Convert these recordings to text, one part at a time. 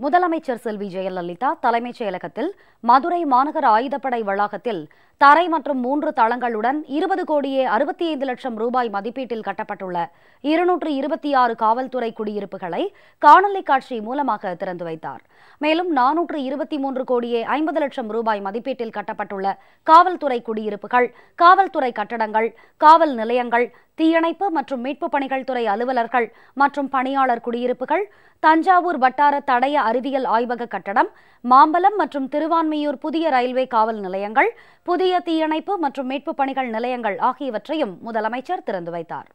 முதலமைச்சர் செல்வி ஜெயலலிதா தலைமைச் செயலகத்தில் மதுரை மாநகர ஆயுதப்படை வளாகத்தில் தரை மற்றும் மூன்று தளங்களுடன் இருபது கோடியே அறுபத்தி ஐந்து லட்சம் ரூபாய் மதிப்பீட்டில் கட்டப்பட்டுள்ள இருநூற்று இருபத்தி ஆறு காவல்துறை குடியிருப்புகளை காணொலி காட்சி மூலமாக திறந்து வைத்தார். மேலும் நானூற்று இருபத்தி மூன்று கோடியே ஐம்பது லட்சம் ரூபாய் மதிப்பீட்டில் கட்டப்பட்டுள்ள காவல்துறை குடியிருப்புகள் காவல்துறை கட்டடங்கள் காவல் நிலையங்கள் தீயணைப்பு மற்றும் மீட்புப் பணிகள் துறை அலுவலர்கள் மற்றும் பணியாளர் குடியிருப்புகள் தஞ்சாவூர் வட்டார தடய அறிவியல் ஆய்வக கட்டடம் மாம்பலம் மற்றும் திருவான்மையூர் புதிய ரயில்வே காவல் நிலையங்கள் புதிய புதிய தீயணைப்பு மற்றும் மீட்பு பணிகள் நிலையங்கள் ஆகியவற்றையும் முதலமைச்சர் திறந்து வைத்தார்.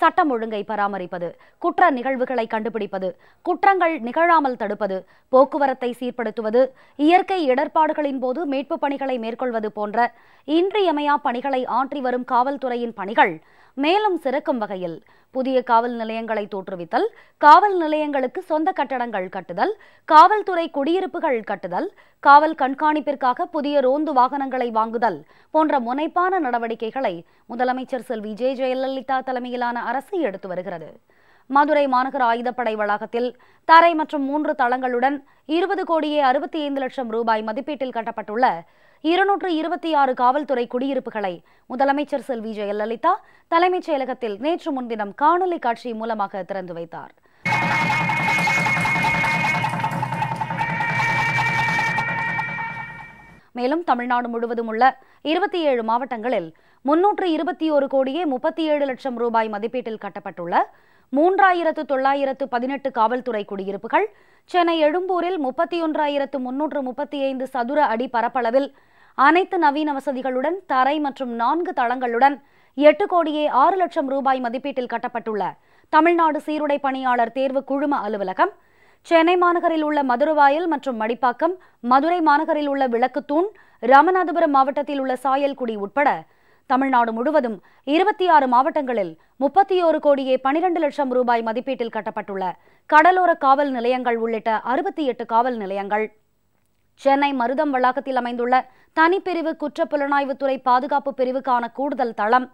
சட்டம் ஒழுங்கை பராமரிப்பது குற்ற நிகழ்வுகளை கண்டுபிடிப்பது குற்றங்கள் நிகழாமல் தடுப்பது போக்குவரத்தை சீர்படுத்துவது இயற்கை இடர்பாடுகளின் போது மீட்புப் பணிகளை மேற்கொள்வது போன்ற இன்றியமையா பணிகளை ஆற்றி வரும் காவல்துறையின் பணிகள் மேலும் சிறக்கும் வகையில் புதிய காவல் நிலையங்களை தோற்றுவித்தல் காவல் நிலையங்களுக்கு சொந்த கட்டடங்கள் கட்டுதல் காவல்துறை குடியிருப்புகள் கட்டுதல் காவல் கண்காணிப்பிற்காக புதிய ரோந்து வாகனங்களை வாங்குதல் போன்ற முனைப்பான நடவடிக்கைகளை முதலமைச்சர் செல்வி ஜே ஜெயலலிதா தலைமையிலான அரசு எடுத்து வருகிறது. மதுரை மாநகர ஆயுதப்படை வளாகத்தில் தரை மற்றும் மூன்று தளங்களுடன் இருபது கோடியே அறுபத்தி ஐந்து லட்சம் ரூபாய் மதிப்பீட்டில் கட்டப்பட்டுள்ள இருநூற்று இருபத்தி ஆறு காவல்துறை குடியிருப்புகளை முதலமைச்சர் செல்வி ஜெயலலிதா தலைமைச் செயலகத்தில் நேற்று முன்தினம் காணொலி காட்சி மூலமாக திறந்து வைத்தார். மேலும் தமிழ்நாடு முழுவதும் உள்ள இருபத்தி ஏழு மாவட்டங்களில் முன்னூற்று இருபத்தி ஒரு கோடியே முப்பத்தி ஏழு லட்சம் ரூபாய் மதிப்பீட்டில் கட்டப்பட்டுள்ள மூன்றாயிரத்து தொள்ளாயிரத்து பதினெட்டு காவல்துறை குடியிருப்புகள் சென்னை எழும்பூரில் முப்பத்தி ஒன்றாயிரத்து முன்னூற்று முப்பத்தி ஐந்து சதுர அடி பரப்பளவில் அனைத்து நவீன வசதிகளுடன் தரை மற்றும் நான்கு தளங்களுடன் எட்டு கோடியே ஆறு லட்சம் ரூபாய் மதிப்பீட்டில் கட்டப்பட்டுள்ள தமிழ்நாடு சீருடை பணியாளர் தேர்வு குழும அலுவலகம் சென்னை மாநகரில் உள்ள மதுரவாயல் மற்றும் மடிப்பாக்கம் மதுரை மாநகரில் உள்ள விளக்குத்தூண் ராமநாதபுரம் மாவட்டத்தில் உள்ள சாயல்குடி உட்பட தமிழ்நாடு முழுவதும் இருபத்தி ஆறு மாவட்டங்களில் முப்பத்தி ஓரு கோடியே பனிரெண்டு லட்சம் ரூபாய் மதிப்பீட்டில் கட்டப்பட்டுள்ள கடலோர காவல் நிலையங்கள் உள்ளிட்ட அறுபத்தி எட்டு காவல் நிலையங்கள். சென்னை மருதம் வளாகத்தில் அமைந்துள்ள தனிப்பிரிவு குற்றப்புலனாய்வுத்துறை பாதுகாப்பு பிரிவுக்கான கூடுதல் தளம்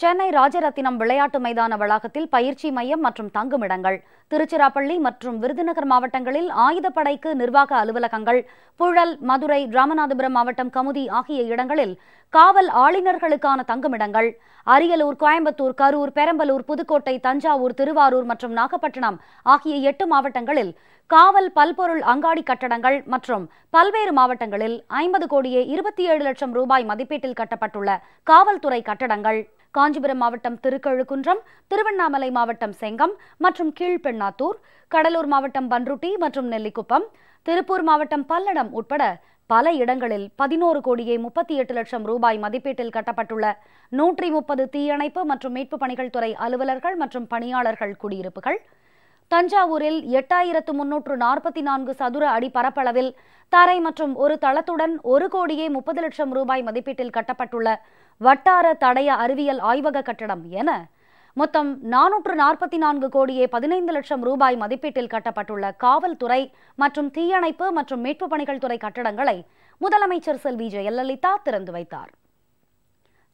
சென்னை ராஜரத்தினம் விளையாட்டு மைதான வளாகத்தில் பயிற்சி மையம் மற்றும் தங்குமிடங்கள் திருச்சிராப்பள்ளி மற்றும் விருதுநகர் மாவட்டங்களில் ஆயுதப்படைக்கு நிர்வாக அலுவலகங்கள் புழல் மதுரை ராமநாதபுரம் மாவட்டம் கமுதி ஆகிய இடங்களில் காவல் ஆளுநர்களுக்கான தங்குமிடங்கள். அரியலூர் கோயம்புத்தூர் கரூர் பெரம்பலூர் புதுக்கோட்டை தஞ்சாவூர் திருவாரூர் மற்றும் நாகப்பட்டினம் ஆகிய எட்டு மாவட்டங்களில் காவல் பல்பொருள் அங்காடி கட்டடங்கள் மற்றும் பல்வேறு மாவட்டங்களில் ஐம்பது கோடியே இருபத்தி ஏழு லட்சம் ரூபாய் மதிப்பீட்டில் கட்டப்பட்டுள்ள காவல்துறை கட்டடங்கள். காஞ்சிபுரம் மாவட்டம் திருக்கழுக்குன்றம் திருவண்ணாமலை மாவட்டம் செங்கம் மற்றும் கீழ்பெண்ணாத்தூர் கடலூர் மாவட்டம் பன்ருட்டி மற்றும் நெல்லிக்குப்பம் திருப்பூர் மாவட்டம் பல்லடம் உட்பட பல இடங்களில் பதினோரு கோடியே முப்பத்தி எட்டு லட்சம் ரூபாய் மதிப்பீட்டில் கட்டப்பட்டுள்ள நூற்றி முப்பது தீயணைப்பு மற்றும் மீட்பு பணிகள் துறை அலுவலர்கள் மற்றும் பணியாளர்கள் குடியிருப்புகள். தஞ்சாவூரில் எட்டாயிரத்து முன்னூற்று நாற்பத்தி நான்கு சதுர அடி பரப்பளவில் தரை மற்றும் ஒரு தளத்துடன் ஒரு கோடியே முப்பது லட்சம் ரூபாய் மதிப்பீட்டில் கட்டப்பட்டுள்ள வட்டார தடய அறிவியல் ஆய்வக கட்டடம் என மொத்தம் நானூற்று நாற்பத்தி நான்கு கோடியே பதினைந்து லட்சம் ரூபாய் மதிப்பீட்டில் கட்டப்பட்டுள்ள காவல்துறை மற்றும் தீயணைப்பு மற்றும் மீட்புப் பணிகள் துறை கட்டடங்களை முதலமைச்சர் செல்வி ஜெயலலிதா திறந்து வைத்தார்.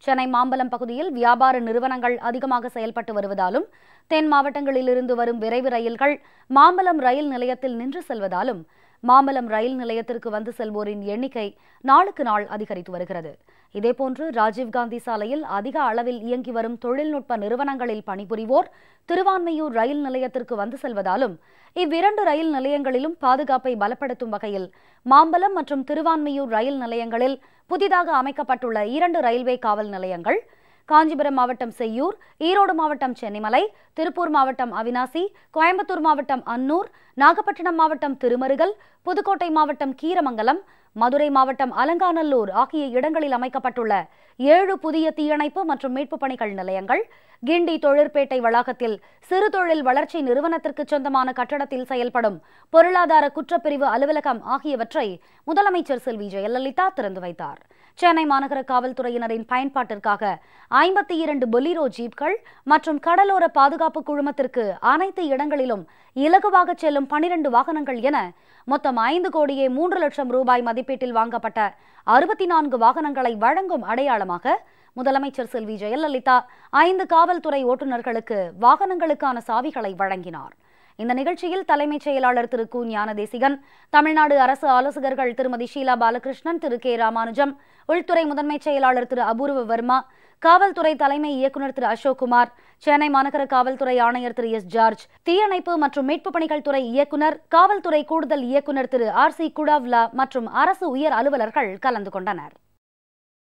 சென்னை மாம்பலம் பகுதியில் வியாபார நிறுவனங்கள் அதிகமாக செயல்பட்டு வருவதாலும் தென் மாவட்டங்களிலிருந்து வரும் விரைவு ரயில்கள் மாம்பலம் ரயில் நிலையத்தில் நின்று செல்வதாலும் மாம்பலம் ரயில் நிலையத்திற்கு வந்து செல்வோரின் எண்ணிக்கை நாளுக்கு நாள் அதிகரித்து வருகிறது. இதேபோன்று ராஜீவ்காந்தி சாலையில் அதிக அளவில் இயங்கி வரும் தொழில்நுட்ப நிறுவனங்களில் பணிபுரிவோர் திருவான்மையூர் ரயில் நிலையத்திற்கு வந்து செல்வதாலும் இவ்விரண்டு ரயில் நிலையங்களிலும் பாதுகாப்பை பலப்படுத்தும் வகையில் மாம்பலம் மற்றும் திருவான்மையூர் ரயில் நிலையங்களில் புதிதாக அமைக்கப்பட்டுள்ள இரண்டு ரயில்வே காவல் நிலையங்கள் காஞ்சிபுரம் மாவட்டம் செய்யூர் ஈரோடு மாவட்டம் சென்னிமலை திருப்பூர் மாவட்டம் அவினாசி கோயம்புத்தூர் மாவட்டம் அன்னூர் நாகப்பட்டினம் மாவட்டம் திருமருகல் புதுக்கோட்டை மாவட்டம் கீரமங்கலம் மதுரை மாவட்டம் அலங்காநல்லூர் ஆகிய இடங்களில் அமைக்கப்பட்டுள்ள ஏழு புதிய தீயணைப்பு மற்றும் மீட்பு பணிகள் நிலையங்கள் கிண்டி தொழிற்பேட்டை வளாகத்தில் சிறு தொழில் வளர்ச்சி நிறுவனத்திற்கு சொந்தமான கட்டடத்தில் செயல்படும் பொருளாதார குற்றப்பிரிவு அலுவலகம் ஆகியவற்றை முதலமைச்சர் செல்வி ஜெயலலிதா திறந்து வைத்தார். சென்னை மாநகர காவல்துறையினரின் பயன்பாட்டிற்காக ஐம்பத்தி இரண்டு பொலிரோ ஜீப்கள் மற்றும் கடலோர பாதுகாப்பு குழுமத்திற்கு அனைத்து இடங்களிலும் இலகுவாக செல்லும் பனிரெண்டு வாகனங்கள் என மொத்தம் ஐந்து கோடியே மூன்று லட்சம் ரூபாய் மதிப்பீட்டில் வாங்கப்பட்ட அறுபத்தி நான்கு வாகனங்களை வழங்கும் அடையாளமாக முதலமைச்சர் செல்வி ஜெயலலிதா ஐந்து காவல்துறை ஓட்டுநர்களுக்கு வாகனங்களுக்கான சாவிகளை வழங்கினார். இந்த நிகழ்ச்சியில் தலைமைச் செயலாளர் திரு கு ஞானதேசிகன் தமிழ்நாடு அரசு ஆலோசகர்கள் திருமதி ஷீலா பாலகிருஷ்ணன் திரு கே ராமானுஜம் உள்துறை முதன்மைச் செயலாளர் திரு அபூர்வ வர்மா காவல்துறை தலைமை இயக்குநர் திரு அசோக்குமார் சென்னை மாநகர காவல்துறை ஆணையர் திரு எஸ் ஜார்ஜ் தீயணைப்பு மற்றும் மீட்புப் பணிகள் துறை இயக்குநர் காவல்துறை கூடுதல் இயக்குநர் திரு ஆர் சி குடாவ்லா மற்றும் அரசு உயர் அலுவலர்கள் கலந்து கொண்டனர்.